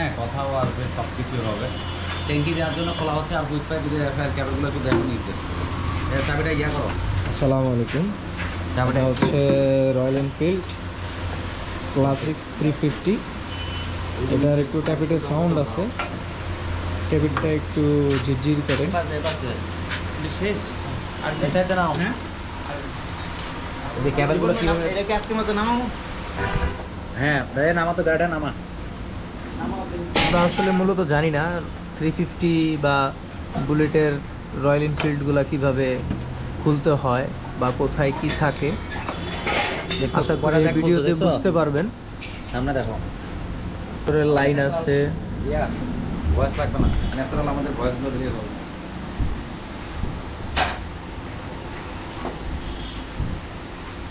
হ্যাঁ কথাও আসবে সব কিছু হবে। ট্যাঙ্কি দেওয়ার জন্য খোলা হচ্ছে আর বুঝতে পারি ফায়ার ক্যাবেলগুলো একটু দেখো নিতে চাবিটা ইয়া করো। আসসালামু আলাইকুম। চাবিটা হচ্ছে Royal Enfield Classics three fifty এটার একটু ট্যাপিটের সাউন্ড আছে। ট্যাপিটটা একটু ঝিরঝির করে। শেষ? আর সাইডটা নাও। হ্যাঁ? এই ক্যাবেলগুলো কীভাবে এটাকে আজকের মতো নামাবো? হ্যাঁ নামা তো গাড়িটা নামা। আমরা আসলে মূলত জানি না থ্রি ফিফটি বা বুলেটের রয়্যাল এনফিল্ডগুলো কীভাবে খুলতে হয় বা কোথায় কি থাকে। আশা করি ভিডিওতে বুঝতে পারবেন। সামনে দেখো। লাইন আছে। ভয়েস লাগবে না। ন্যাচারাল আমাদের ভয়েসগুলো দিয়ে হবে।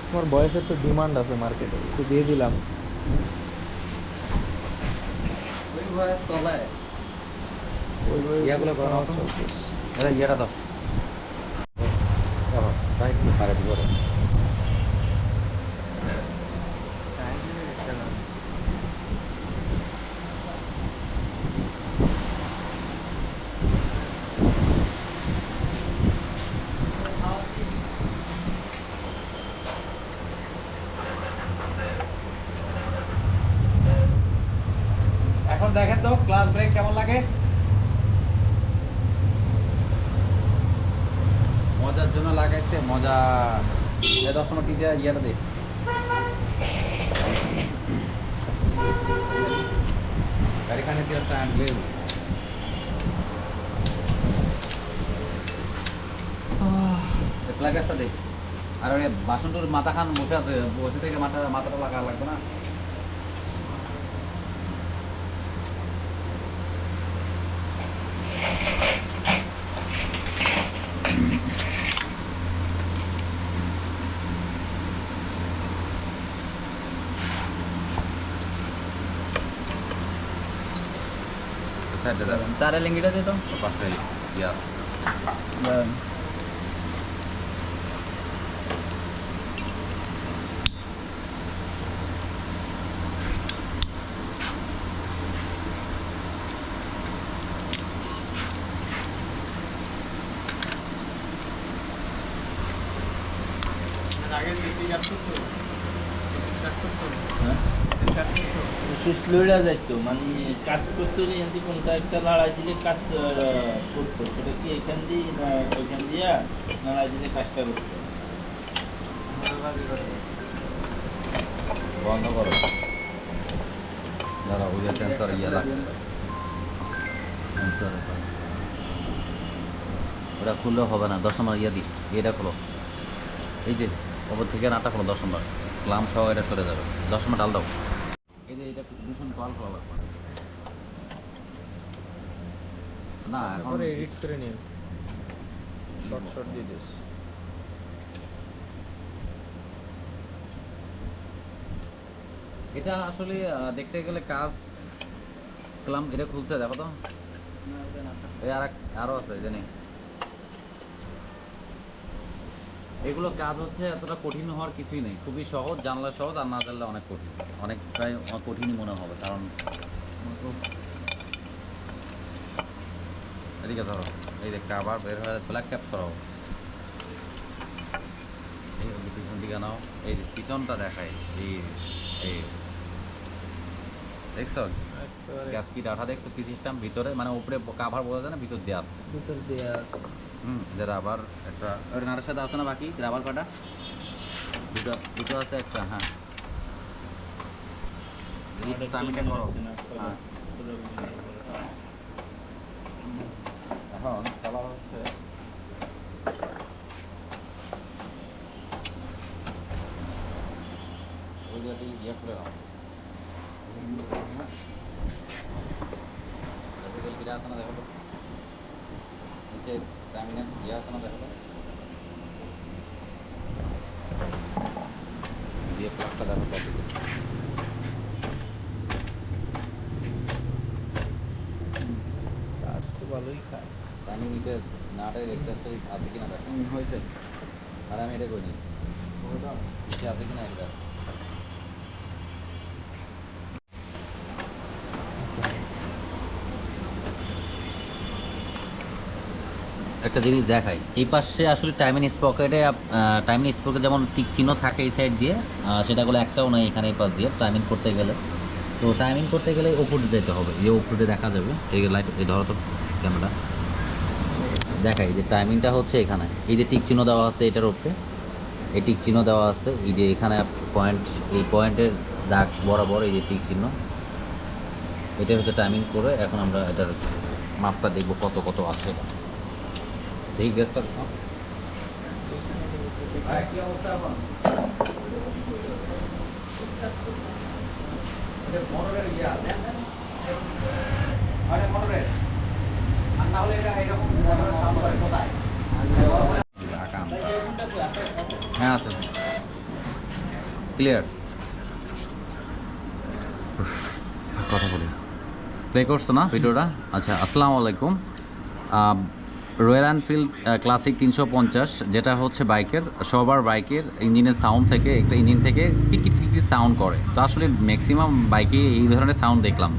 তোমার বয়সের তো ডিমান্ড আছে মার্কেটে একটু দিয়ে দিলাম। ওই বয়সে ইয়াগুলো করো না তো? চলতেছে। এটা ইয়েটা দাও তাই কি পারে দিব রে এখন দেখেন তো ক্লাস ব্রেক কেমন লাগে? মজার জন্য লাগাইছে মজা। এ দশ নম্বর টিটা দে। গাড়িখানে দিয়ে একটা আনলে প্লাগাসটা দে। আর ওই বাসনটোর মাথা খান বসে আছে বসে থেকে মাথা মাথাটা লাগা লাগবে না। সাইডে যাবেন চারের লিঙ্গিটা দিত পাশে ইয়াস আগে দেখতে যাচ্ছ তো কাজ করতো হ্যাঁ কাজ করতো সুস্থলইরা যাইতো। মানে কাজ করতে হলে এখান কোনটা একটা লড়াই দিলে কাজ করতো। সেটা কি এখান দিয়ে না ওইখান দিয়া লড়াই দিলে কাজটা করতো? বন্ধ করো। দাঁড়া ওই যে সেন্সর ইয়ে লাগছে। সেন্সর ওটা খুললেও হবে না, দশ নম্বর ইয়ে দি এটা খোলো। এই যে, ওপর থেকে নাটা খোলো দশ নম্বর। ক্লাম সহ এটা সরে যাবে। দশ নম্বর ডাল দাও। যে এটা ভীষণ কল লাগবে। না এখন এডিট করে নিন। শর্ট শর্ট দিয়ে দিস। এটা আসলে দেখতে গেলে কাজ ক্লাম এটা খুলছে দেখো তো। এই আর আরও আছে জানি এগুলো কাজ হচ্ছে এতটা কঠিন হওয়ার কিছুই নেই। খুবই সহজ জানলা সহজ আর না জানলে অনেক কঠিন। অনেকটাই অনেক কঠিনই মনে হবে কারণ এদিকে ধরো এই দেখ আবার বের হয়ে ব্ল্যাক ক্যাপ সরাও। পিছন দিকে নাও। এই যে পিছনটা দেখায় এই এই। দেখছ? গ্যাস কি ডাটা দেখছ? কি সিস্টেম ভিতরে মানে উপরে কাভার বোঝা যায় না ভিতর দিয়ে আসছে। ভিতর দিয়ে হুম যে রাবার একটা ওই সাথে আছে না বাকি? রাবার কাটা দুটো দুটো আছে একটা হ্যাঁ। টামিটা করো। হ্যাঁ। এখন খেলা হচ্ছে ওই জায়গাটি ইয়ে করে নাও এদিকে ফিরে আসে না দেখো তো নিচে টার্মিনাল ইয়ে আছে না দেখো তো দিয়ে দেখো কত কাজ তো ভালোই খায়। আমি নিচে নাটের এক্সাসটা আছে কিনা দেখো। হয়েছে। আর আমি এটা করিনি আছে কিনা এটা একটা জিনিস দেখাই। এই পাশে আসলে টাইমিং স্পকেটে টাইমিং স্পকেটে যেমন টিক চিহ্ন থাকে এই সাইড দিয়ে সেটাগুলো একটাও নয় এখানে এই পাশ দিয়ে টাইমিং করতে গেলে। তো টাইমিং করতে গেলে ওপরে যেতে হবে। এই ওপরে দেখা যাবে। এই লাইট এই ধরো তো ক্যামেরা দেখাই যে টাইমিংটা হচ্ছে এখানে। এই যে টিক চিহ্ন দেওয়া আছে এটার ওপরে এই টিক চিহ্ন দেওয়া আছে। এই যে এখানে পয়েন্ট এই পয়েন্টের দাগ বরাবর এই যে টিক চিহ্ন। এটা হচ্ছে টাইমিং করে এখন আমরা এটার মাপটা দেখব কত কত আছে দেখি গ্যাসটা হ্যাঁ আছে ক্লিয়ার কথা বলি প্লে করছ না ভিডিওটা? আচ্ছা আসসালামু আলাইকুম। রয়্যাল এনফিল্ড ক্লাসিক তিনশো পঞ্চাশ, যেটা হচ্ছে বাইকের, সবার বাইকের ইঞ্জিনের সাউন্ড থেকে, একটা ইঞ্জিন থেকে টিকিট টিকিট সাউন্ড করে। তো আসলে ম্যাক্সিমাম বাইকে এই ধরনের সাউন্ড দেখলাম।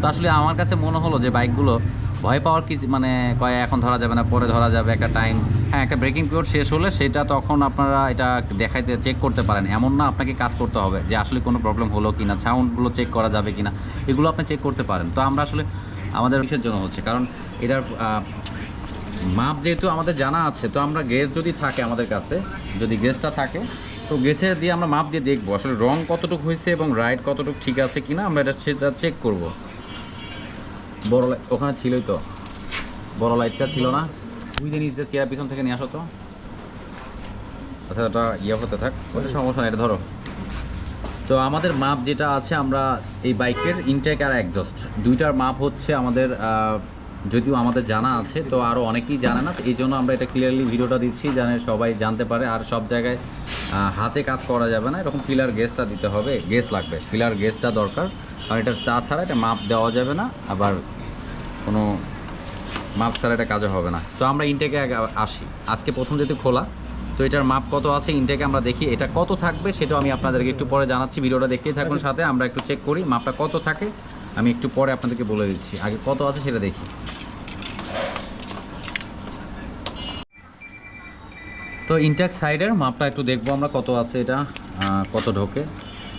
তো আসলে আমার কাছে মনে হলো যে বাইকগুলো ভয় পাওয়ার কি মানে কয় এখন ধরা যাবে না, পরে ধরা যাবে, একটা টাইম হ্যাঁ একটা ব্রেকিং পিরিয়ড শেষ হলে সেটা তখন আপনারা এটা দেখাইতে চেক করতে পারেন। এমন না আপনাকে কাজ করতে হবে যে আসলে কোনো প্রবলেম হলো কি না সাউন্ডগুলো চেক করা যাবে কি না এগুলো আপনি চেক করতে পারেন। তো আমরা আসলে আমাদের কিসের জন্য হচ্ছে, কারণ এটার মাপ যেহেতু আমাদের জানা আছে, তো আমরা গেজ যদি থাকে আমাদের কাছে, যদি গেজটা থাকে, তো গেছে দিয়ে আমরা মাপ দিয়ে দেখব আসলে রং কতটুকু হয়েছে এবং রাইট কতটুকু ঠিক আছে কিনা, আমরা এটা সেটা চেক করব। বড় লাইট ওখানে ছিলই তো। বড় লাইটটা ছিল না। বুঝে নিতে চেয়ার পিছন থেকে নিয়ে আসো তো। আচ্ছা ওটা ইয়ে হতে থাক, ওটা সমস্যা এটা ধরো। তো আমাদের মাপ যেটা আছে, আমরা এই বাইকের ইনটেক আর একজস্ট দুইটার মাপ হচ্ছে আমাদের যদিও আমাদের জানা আছে, তো আরও অনেকেই জানে না এই জন্য আমরা এটা ক্লিয়ারলি ভিডিওটা দিচ্ছি যেন সবাই জানতে পারে। আর সব জায়গায় হাতে কাজ করা যাবে না, এরকম পিলার গেসটা দিতে হবে গেস লাগবে। পিলার গেসটা দরকার, কারণ এটা চা ছাড়া এটা মাপ দেওয়া যাবে না, আবার কোনো মাপ ছাড়া এটা কাজে হবে না। তো আমরা ইনটেকে আসি। আজকে প্রথম যেহেতু খোলা, তো এটার মাপ কত আছে ইনটেকে আমরা দেখি এটা কত থাকবে সেটাও আমি আপনাদেরকে একটু পরে জানাচ্ছি। ভিডিওটা দেখতেই থাকুন সাথে, আমরা একটু চেক করি, মাপটা কত থাকে, আমি একটু পরে আপনাদেরকে বলে দিচ্ছি। আগে কত আছে সেটা দেখি। তো ইনটেক সাইডের মাপটা একটু দেখব আমরা কত আছে এটা কত ঢোকে।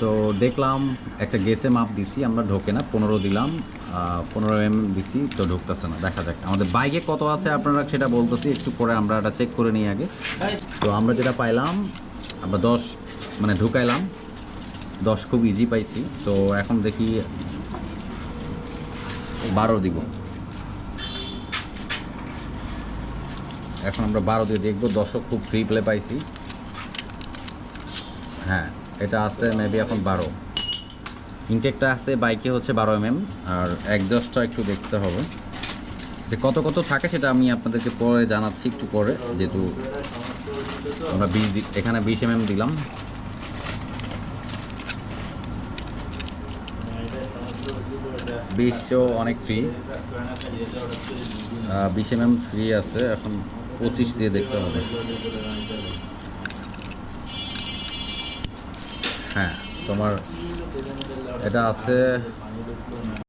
তো দেখলাম একটা গেসে মাপ দিছি, আমরা ঢোকে না, পনেরো দিলাম পনেরো এম দিছি, তো ঢুকতেছে না, দেখা যাক। আমাদের বাইকে কত আছে আপনারা সেটা বলতেছি, একটু পরে আমরা এটা চেক করে নিই আগে। তো আমরা যেটা পাইলাম, আমরা দশ মানে ঢুকাইলাম, দশ খুব ইজি পাইছি, তো এখন দেখি বারো দিব। এখন আমরা বারো দিয়ে দেখব। দশক খুব ফ্রি প্লে পাইছি। হ্যাঁ এটা আছে মেবি এখন বারো। ইনটেকটা আছে বাইকে হচ্ছে বারো এম আর একজস্টটা একটু দেখতে হবে। যে কত কত থাকে সেটা আমি আপনাদেরকে পরে জানাচ্ছি একটু পরে, যেহেতু আমরা বিশ এখানে বিশ এম দিলাম। বিশও অনেক ফ্রি বিশ এম ফ্রি আছে এখন। পঁচিশ দিয়ে দেখতে হবে। হ্যাঁ তোমার এটা আছে